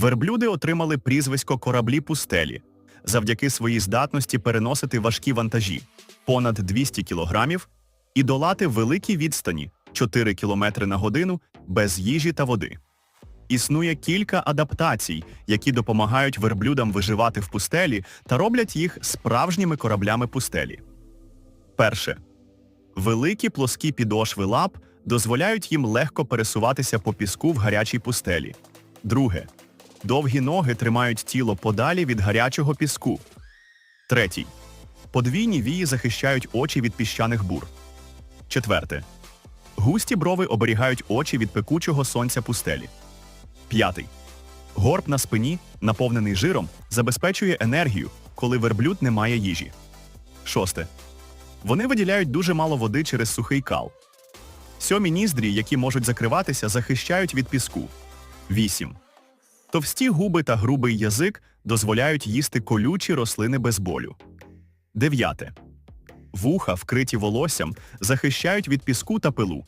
Верблюди отримали прізвисько кораблі пустелі завдяки своїй здатності переносити важкі вантажі понад 200 кілограмів і долати великі відстані 4 кілометри на годину без їжі та води. Існує кілька адаптацій, які допомагають верблюдам виживати в пустелі та роблять їх справжніми кораблями пустелі. Перше. Великі плоскі підошви лап дозволяють їм легко пересуватися по піску в гарячій пустелі. Друге. Довгі ноги тримають тіло подалі від гарячого піску. Третій. Подвійні вії захищають очі від піщаних бур. Четверте. Густі брови оберігають очі від пекучого сонця пустелі. П'ятий. Горб на спині, наповнений жиром, забезпечує енергію, коли верблюд не має їжі. Шосте. Вони виділяють дуже мало води через сухий кал. Сьомі ніздрі, які можуть закриватися, захищають від піску. 8. Товсті губи та грубий язик дозволяють їсти колючі рослини без болю. 9. Вуха, вкриті волоссям, захищають від піску та пилу.